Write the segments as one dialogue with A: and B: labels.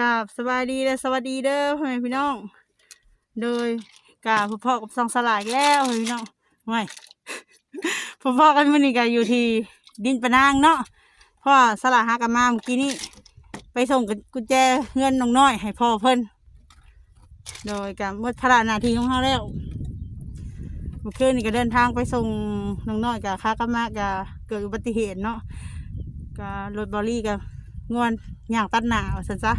A: กับสบายดีและสวัสดีเด้อพ่อแม่พี่น้อง โดยกาพ่อกับซองสลายแล้วพ่อแม่พี่น้องไม่พ่อๆกันมื้อนี้ก็อยู่ที่ดินปะนางเนาะพ่อสลายหากันมาเมื่อกี้นี้ไปส่งกุญแจเงินน้องน้อย ให้พ่อเพิ่นโดยการหมดภาระนาทีของเขาแล้วเมื่อคืนนี้ก็เดินทางไปส่งน้องน้อยกับค้ากมากกับเกิดอุบัติเหตุเนาะกับรถบอรี่กับงวนย่างตัดหนาว่าสันซะ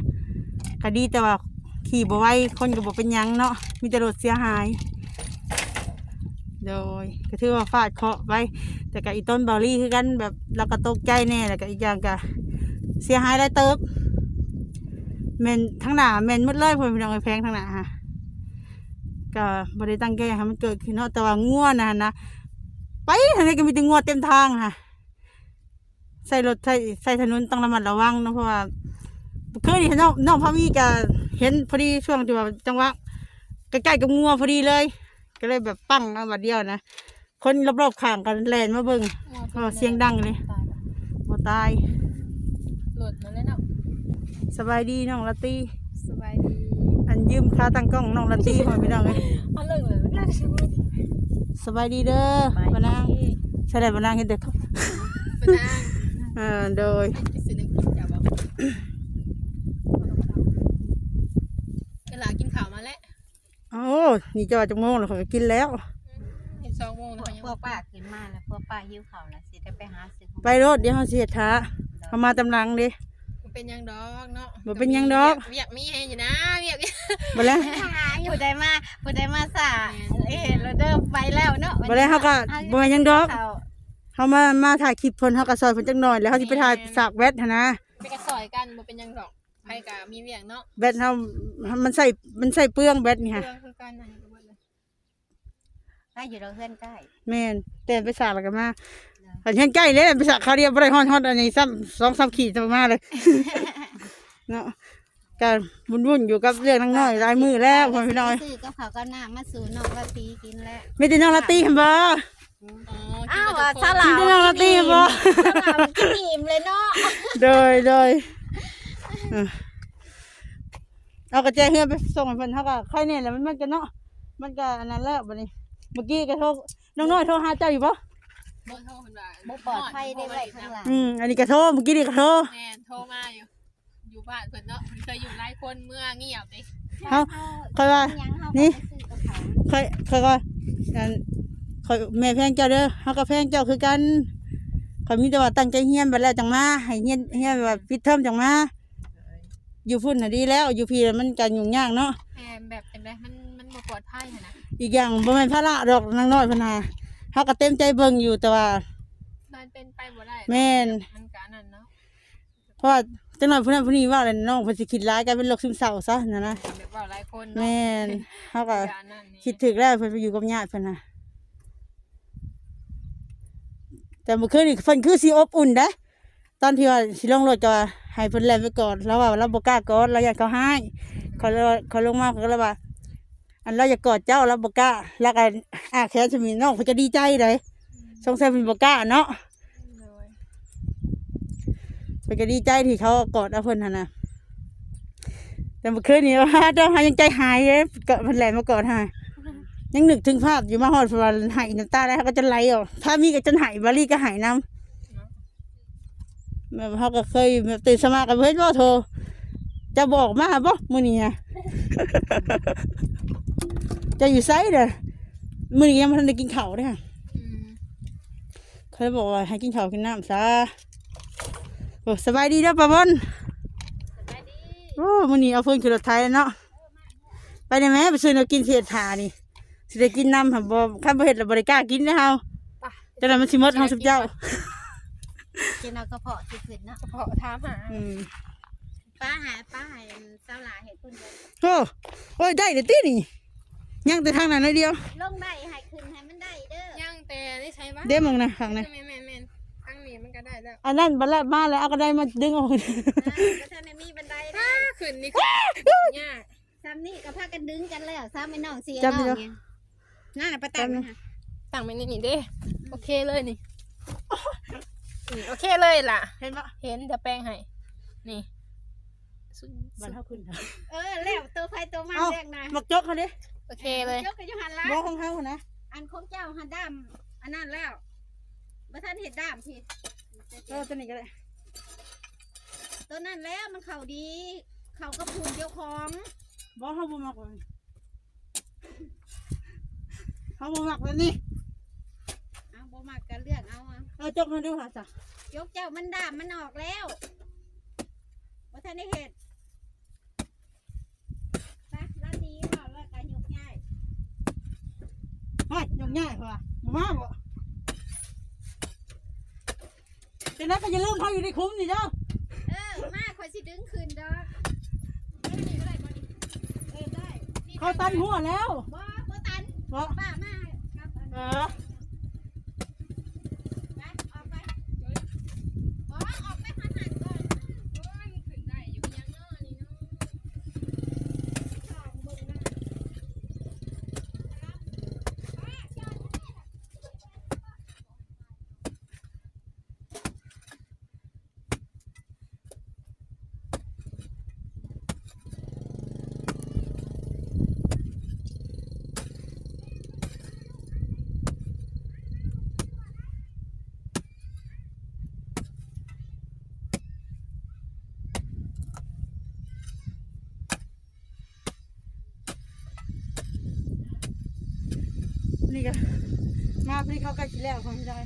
A: ก็ดีแต่ว่าขี่บ่ไหวคนก็บ่เป็นหยังเนาะมีแต่รถเสียหาย โดยก็ถือว่าฟาดเคราะห์ไปแต่กับอีต้นบอรี่คือกันแบบเราก็ตกใจแน่แล้วก็อีกอย่างก็เสียหายได้เติบแมนทั้งหน้าแมนหมืดเลยเพื่อนพี่น้องไอ้แพงทั้งหน้าฮะก็บ่ได้ตั้งใจให้มันเกิดขึ้นเนาะแต่ว่าง่วนะนะไปทางนี้ก็มีแต่ง่วเต็มทางค่ะ ใส่รถใส่ใส่ถนนต้องระมัดระวังเนาะเพราะว่า คยเห็นน้องน้องพามีก็เห็นพอดีช่วงที่ว่าจังหวะใกล้ๆกับงัวพอดีเลย ก็เลยแบบปั้งเอาบัดเดียวนะคนรอบๆข้างกันแลนมาเบิ่งเพราะว่าเสียงดังเลยบ่ตาย
B: หลุดมาแล้วเนาะ
A: สบายดีน้องละตี
B: สบายดี
A: อันยืมค่าตั้งกล้องน้องละตีมาพี่น้องเอ้ย
B: เอาเรื่องเลยไม่ได้ใช่ไหม
A: สบายดีเด้อบ่นางใช่ได้บ่นางเฮ็ดเด็ก
B: เป็นนาง
A: เออโดย
B: ไปซื้อน้ำกินกับบอกเวลากินข้าวมาแล้ว
A: โอ้ นี่จะว่าจังโมงแล้วข้อยก็กินแล้ว
B: เห็นสองโมงแล้วเขายัง
C: พวกป้าขึ้นมาแล้วพวกป้าหิ้วเขาวแล้วสิได้ไปหาซื้อของ
A: ไปรถเดี๋ยวเฮาสิเฮ็ดท้าเอามาตำลังเด้
B: มันเป็นหยังดอกเนาะ
A: บ่เป็นหยังดอก
B: เวียกมีให้อยู่นะเวียก
A: บ่แล้ว
C: ผู้ใดมาผู้ใดมาสาเอ้เราเดิมไปแล้วเนาะ
A: บ่แล้วเฮาก็บ่แม่นหยังดอก
C: เขา
A: เฮามามาถ่ายคลิปเพิ่นเฮาก็ซอยเพิ่นจักหน่อยแล้วเฮาสิไปถ่ายสากแวดหั่นนะ
B: ไปกระสอยกันบ่เป็นหยังดอก ไปกับมีเวียกเนาะ
A: แบตเฮามันใส่มันใส่เปลืองแบตนี่
B: เพื่
A: ค่ะ
B: อคือการนั่นก็บ่เลย
C: ได้อยู่เราเพื่อนใกล้
A: แม่นแต่ไปสากแล้วก็มาอันเห็นใกล้เลยไปสากคราวเดียวบ่ได้ฮอดฮอดอันนี้ซ้ำสองสามขีดจะมาเลย เนาะก็วุ่นๆอยู่กับเรื่องน้องน้อยหลายมือแล้วพ่อพี่น้อย
C: ซื้อกับเขาวก็น้ำมาสู่น้องละตีกินแล้ว
A: ไม่ได้น้องละตีหั่นบ่
B: อ๋อ
C: อ้าว
B: กิน
C: ว่า
B: กับ
C: ส
B: ทุกคน
C: ลาว
A: กินได้ละตีบ่
C: สลาวกินอิ่มเลยเนาะ
A: โดยโดย เออเอากระแจเฮือไปส่งให้เพิ่นเฮาก็ใครเนี่ยแหละมันมันก็เนาะมันก็อันนั้นแล้วบัดนี้ เมื่อกี้ก็โทรน้องน้อยโทรหาเจ้าอยู่บ่
B: บ่โทรเพิ่นว่า
C: บ่ปลอดภัยได้ไว้ข้างหลัง
A: อืมอันนี้ก็โทรเมื่อกี้นี่ก็โทร
B: แม่นโทรมาอยู่อยู่บ้านเพิ่นเนาะเพิ่นเคยอยู่หลายคนเมื่อเงียบไป
A: เฮาค่อยว่า
C: ยังเฮา
A: นี่
C: นี่
A: ค่อยค่อยก็อันค่อยแม่แพงเจ้าเด้อเฮาก็แพงเจ้าคือกันข่อยมีแต่ว่าตั้งใจเฮียนบัดแล้วจังมาให้เฮียนเฮียนแบบปิดเทอมจังมา อยู่พุ่นน่ะดีแล้ว อยู่พี่น่ะมันก็ยุ่งยากเนาะ
B: แม่นแบบจังไดมันมันบ่ปลอดภัยหันนะ
A: อีกอย่างบ่แม่นภาระดอกนางน้อยเพิ่นน่ะเฮาก็เต็มใจเบิ่งอยู่แต่ว่า
B: มันเป็นไปบ่ได้
A: แม่น
B: มันกะนั่นเนาะ
A: เพราะว่าจังน้อยผู้นั้นผู้นี้ว่าแล้วน้องเพิ่นสิคิดร้ายกลายเป็นโรคซึมเศร้าซะนั่นนะ
B: แบบว่าหลายคนเนาะ
A: แม่นเฮาก็
B: กะนั่นนี่
A: คิดถึกแล้วเพิ่นไปอยู่กับญาติเพิ่นน่ะแต่เมื่อคืนนี่เพิ่นคือสิอบอุ่นเด้ ตอนที่ว่าสิลงรถก็ว่าให้เพิ่นแล่นไปก่อนแล้วว่าเราบ่กล้ากอดเราอยากเขาให้เขาเลยเขาลงมาเขาก็เลยว่า อันเราอยากกอดเจ้าเราบ่กล้าแล้วก็อาแขนจะมีน้องเพิ่นก็ดีใจเลยสงสัยเพิ่นบ่กล้าเนาะ
B: โดย
A: เพิ่นก็ดีใจที่เขากอดเอาเพิ่นหั่นน่ะแต่เมื่อคืนนี้ว่าเจ้าหายังใจหายเลยก็เพิ่นแล่นมากอดให้ยังนึกถึงภาพอยู่มาฮอดเพราะว่าไหายน้ำตาได้เขาก็จะไหลออกถ้ามีก็จะไหายบาลีก็ไหายน้ำ แบบเขาก็เคยแบบตื่นสมากับเพื่อนว่าโทรจะบอกมาบ่มื้อนี้ฮะจะอยู่ไซด์เด้อมื้อนี้ยังไม่ทันได้กินข้าวเด้อ
B: อืม
A: เขาเลยบอกว่าให้กินข้าวกินน้ำซะโอ้สบายดีเด้อป้าบอนโอ้มื้อนี้เอาเพิ่นขึ้นรถไทยแล้วเนาะไปได้ไหมไปซื้อแนวกินเสียถานี่สิได้กินน้ำค่ะบ่ข้าบ่เฮ็ดแล้วบ่ได้กล้ากินนะเฮา
B: ไป
A: จังได๋มันสิหมดเฮาสุบเจ้า
C: กินเอากระเพาะสิขึ้นเนาะ
B: กระเพาะถามหา
A: อืม
C: ป้าหาป้าให้สลาเฮ็ดคนเดียว
A: โอ้โอ้ยได้เด้อตินี่ยังแต่ทางนั้นหน่อยเดียว
C: ลงได้ให้ขึ้นให้มันได้เด้อ
B: ย่างแต่ได้ใช้บ้าง
A: เด้มึงนะข้างนั้น
B: แม่นแม่นแม่นทั้งนี้มันก็ได้แล้ว
A: อันนั้นบัดแล้วมาแล้วเอาก็ได้มาดึงออก
C: นะก็ท่านได้มีบันไดได้
B: ขึ้นนี่คือยาก
C: ซ้ำนี่ก็พากันดึงกันแล้วซ้ำไม่น้องเสีย
A: จับ
C: น้
A: ดิ
C: อง
A: เด้อ
C: ไงนั่นน่ะประตังนะ
B: ตั้งไว้ในนี่เด้ โอเคเลยนี่ นี่โอเคเลยล่ะ
A: เห็นปะ
B: เห็นจะแปลงให้ นี่สุด
A: บันเท่าขึ้นเถอะ
C: เออแล้วตัวไฟตัวมัน
A: เอ้า
C: เรื่องนะ
A: มักจกเขาดิ
B: โอเคเลย
C: ยกกับยูหันละ
A: บอกของเขานะ
C: อันของเจ้าหันดำอันนั้นแล้วบ่ทันเห็ดดำพี่
A: เออตัวนี้ก็ได้
C: ตัวนั้นแล้วมันเข่าดี เข่ากระพุนเจ้าของ
A: บอกเขาบ่มักเลยเขาบ่มักเลยนี่
C: เอาบ่มักกันเลือกเอาอะ
A: เออจกเขาดูค่ะจ้ะ
C: ยกเจ้ามันดำมันออกแล้วบ่ทันได้เห็ดไปแล้วดีบ่แล้วกันยกง่าย
A: เฮ้ยยกง่ายกว่าบ่มาบ่แต่นั้นก็อย่าลืมเขาอยู่ในคุ้มนี่เด้อ
C: เออมาคอยสิดึงคืนดอกเออได้
A: เขาตันหัวแล้ว
C: บ่บ่ตัน
A: บ่
C: ป้ามาครับอัน
A: เอ
C: นี้
A: อ
C: ไปออกไปบ่ออกไปหันหันก่อน
B: โอ้ยขึ้นได้อยู่ยังเนาะนี่เนาะ
C: สองเบิ่งหน้า
A: นี่ก็มาพี่เขาใกล้สิแล้วของพี่ได้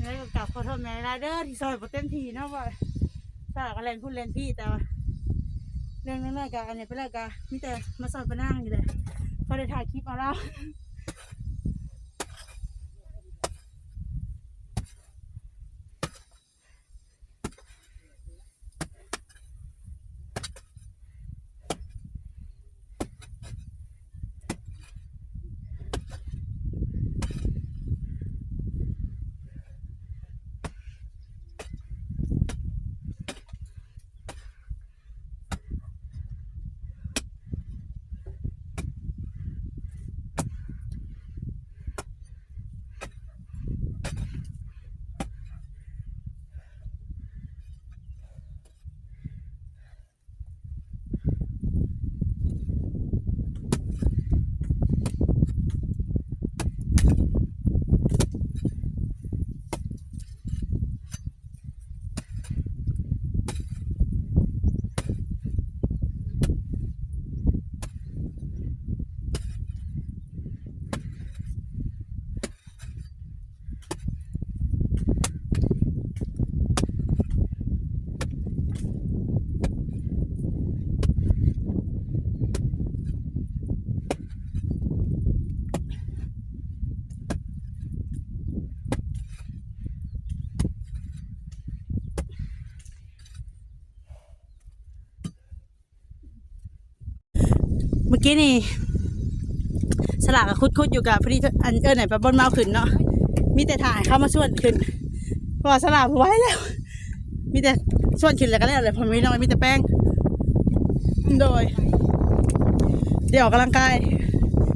A: แล้วก็กลับขอโทษแม่รเดอร์ที่ซอยบ่เต็มทีเนาะว่าสลักอะไรพูดเล่นพี่แต่ว่าเรื่องนั้นน่ะกะอันนี้ไปแล้วกะมีแต่มาซอยปนั่งอยู่เลยพอได้ถ่ายคลิปเอาแล้ว มื่อกี้นี่สลากกับคุดคุดๆอยู่กับพอดีอันเออไหนปะบนเมาขึ้นเนาะมีแต่ถ่ายเข้ามาส่วนขึ้นเพราะว่าสลากไว้แล้ว มีแต่ส่วนขึ้นแล้วก็แล้วเลยผมไม่น้อยมีแต่แป้งโดย เดี๋ยวออกกำลังกาย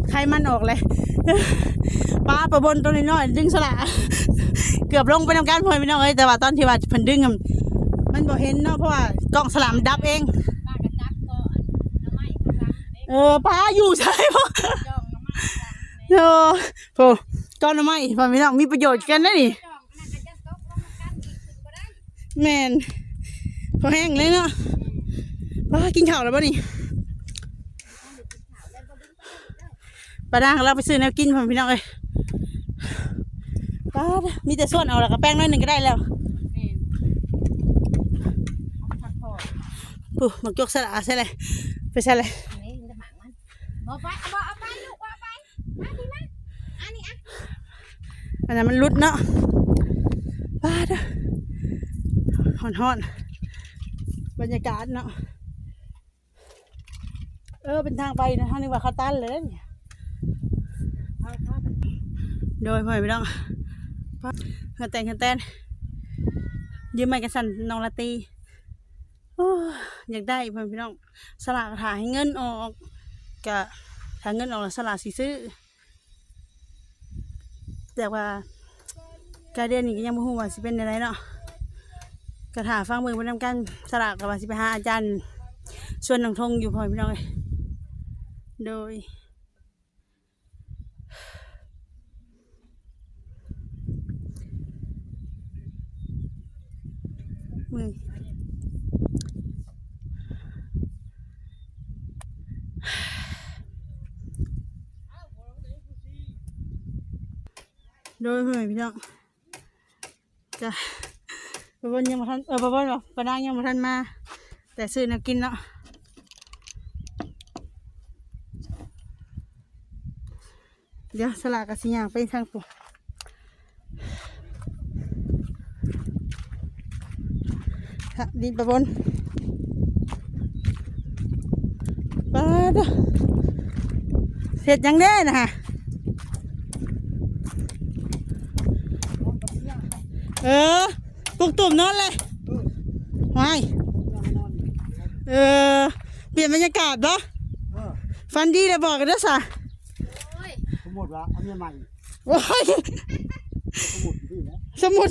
A: ไขมันออกเลยป้าประบนตัวน้อยดึงสละเกือบลงไปทำการพลอยไม่น้อยแต่ว่าตอนที่ว่าพิ่นดึงมันบ่เห็นเนาะเพราะว่ากล้องสลามดับเอง
C: เด็ก
A: เออป้าอยู่ใช่ปะ
C: จ้องน้ำไม้ข้างหลังเด็ก
A: เออโอ้ก้อนน้ำไม้พ่อพี่น้องมีประโยชน์กันนะนี่
C: จ้องอันนั้นกระจับตกลงมันกันอีกขึ้นบ่ได้
A: แมนพอแห้งเลยเนาะป้ากินข้าวแล้วป่ะนี่ป้าดังเราไปซื้อแนวกินพ่อพี่น้องเลยป้าดมีแต่ส่วนเอาแล้วก็แป้งน้อยหนึ่งก็ได้แล้ว
C: แม่นเอาผักพอ
A: ปุ๊หมักจกสละใช่เลยไปใช่เลย
C: บ่ไปเอาบ่เอาไปลูกบ่เอาไปมาดีนะอันนี้อะ
A: อันนั้นมันรุดเนาะป้าดหอนหอนๆบรรยากาศเนาะเออเป็นทางไปนะทางนี้ว่าเขาตันเลยเนี่ยโดยพ่อพี่น้องป้าเฮาแต่งเฮาแตนยืมไม้กันสั่นนองละตีอยากได้พ่อยพี่น้องสลากถ่ายให้เงินออก กะถ้าเงินออกแล้วสลากสิซื้อ แต่ว่าการเรียนนี่ก็ยังบ่ฮู้ว่าสิเป็นอะไรเนาะกระถาฟังเบิ่งไปนำกันสลากกับว่าสิไปหาอาจารย์ส่วนน้องทงอยู่พ่อพี่น้องเอ้ยโดยมือ โดยเพื่อนพี่น้องจะปะบนยังมาทันเออปะบนบอกปะนางยังมาทันมา แต่ซื้อแนวกินเนาะเดี๋ยวสลากกับสิยางไปทางปุ๊ค่ะดินปะบนปาดเสร็จยังได้นะฮะ เออปลุกตุ่มนอนเลยไว้เออ เปลี่ยนบรรยากาศเนาะ
D: เออ
A: ฟันดีเลยบอกกันด้วยสะ
B: โอ้ย
D: สมมติว่าเอาเมียใหม่
A: โอ้ย
D: สมมติที่นะ
A: สมุด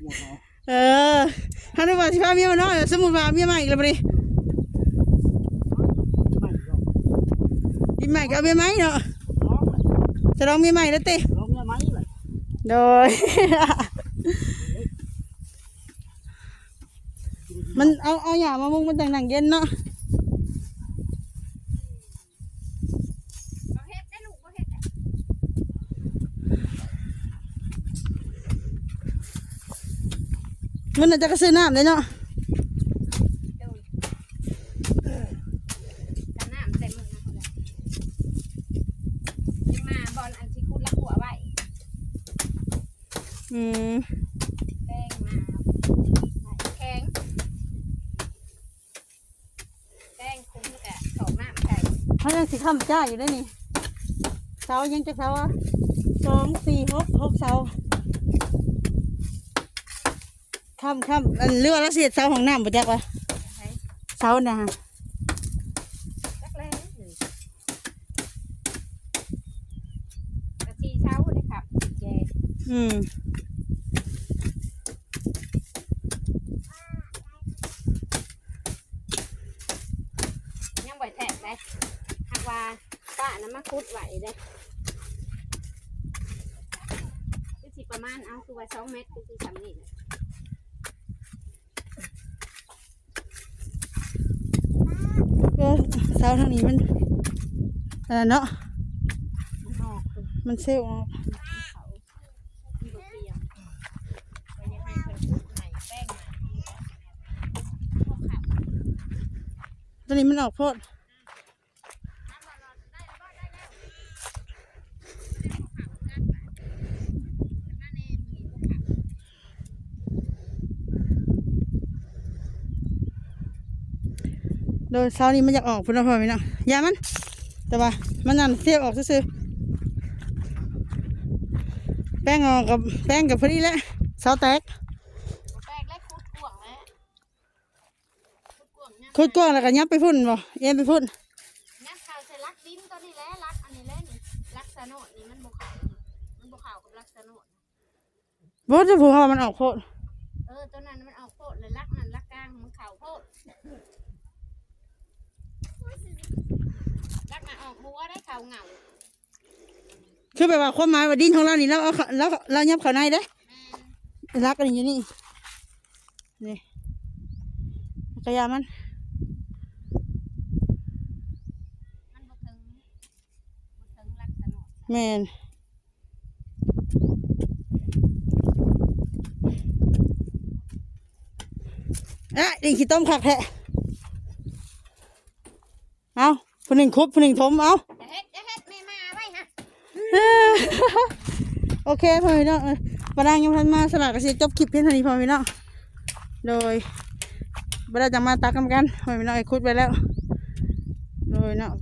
D: เมียเขา
A: เออฮันนี่ว่าสิพาเมียมาน้อยสมุดว่าเมียใหม่อีกแล้วบ่ดิ
D: ไม่หรอก
A: ดินใหม่ก็เอาเมียใหม่เนาะ
D: ร้องเลย
A: จะลองเมียใหม่แล้วเต้ โดย มันเอาเอาหยามามุงมันต่างหนังเย็นเนาะมันอาจะกระซื้อน้ำเลยเนาะ
C: กันน้ำเต็มมือนะคนละนี่มาบอลอันที่คุณละหัวไว้
A: อืม
C: แป้งมาแข็งแป้งคุ้มกับสองน้ำใส่
A: เขายังสิข้ามจ้าอยู่ได้นี่เสายังจะเสาอะสองสี่หกหกเสาข้ามข้ามอันเรือแล้วเสียดเสาของน้ำปะจักวะ
C: ใช้
A: เสาน่ะ
C: จักแรงหนึ่งกะทิเช้าเลยครับเจ
A: อืม
C: ยังบ่อยแทะได้หาก ว่าป้าน้ำมาคุดไหวได้คือสิประมาณเอาคือว่าสองเมตรคือสิสามนี่แหละ
A: เออเสาทางนี้มันอะไรเนาะ
C: มันออกคือ
A: มันเซลล์ออก
C: เขาที่บ่เตรียมไปยังให้เพิ่นคุดใหม่แป้งใหม่พวกขับ
A: ตอนนี้มันออกโพด โดยเสานี้มันอยากออกพุ่นเอาพอไหมเนาะอยามัน แต่ว่ามันนั่นเสียบออกซื่อๆแป้งออกกับแป้งกับพอดีแหล้วเสาแตก
C: แป้งและคุดกวางแล้วคุดกวางเนี่ย
A: คุดกว้างแล้วก็ยับไปพุ่นบ่เอ็นไปพุ่น
C: นักข่าวใส่ลักดินตัวนี้แหละลักอันนี้แหละนี่ลักสะโนดนี่มันบ่ขาวมันบ่ขาวกับลักสะโนด
A: บ่จะผูกเขามันออกโพด
C: เออตัวนั้นมันออกโพดเลยลักนั่นลักกลางมันขาวโพดลักน่ะอ อกหัวได้ขาวเหงา
A: คือแบบว่าความหมายว่าดินของเรานี่เราเอาเข้าเราเรายับเข้าในเด้
C: แม่น
A: รักกันอยู่นี่นี่กระยามัน
C: มันบ่ถึงบ่ถึงลักสะโนด
A: แมนอะดิขี้ต้มขักแทะเอาผู้หนึ่งคุบผู้หนึ่งทมเอา
C: จะ เฮ็ดจะเฮ็ดแม่มาไว้ฮะ
A: โอเคพ่อพี่น้องเออปนางยังพันมาสลัดกระเสียจบคลิปเพียงเท่านี้พ่อพี่น้องโดยบได้จะมาตักกันกันพ่อพี่น้องไอ้คุดไปแล้ว โดยเนาะ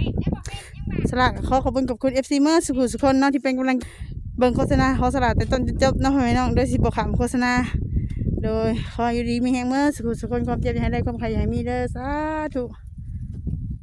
C: เฮ็ดได้บ่เฮ็ดยัง
A: สลัดขอขอบคุณกับคุณเอฟซีเมอร์สุขุสุคนเนาะที่เป็นกำลังเบิ่งโฆษณาขอสลัดแต่ต้นจนจบเนาะพ่อพี่น้องโดยสิบขำโฆษณา โดยขออยู่ดีมีแฮงเมอร์สุขุสุคนความเจ็บอย่าให้ได้ความใครอย่าให้มีเด้อสาธุ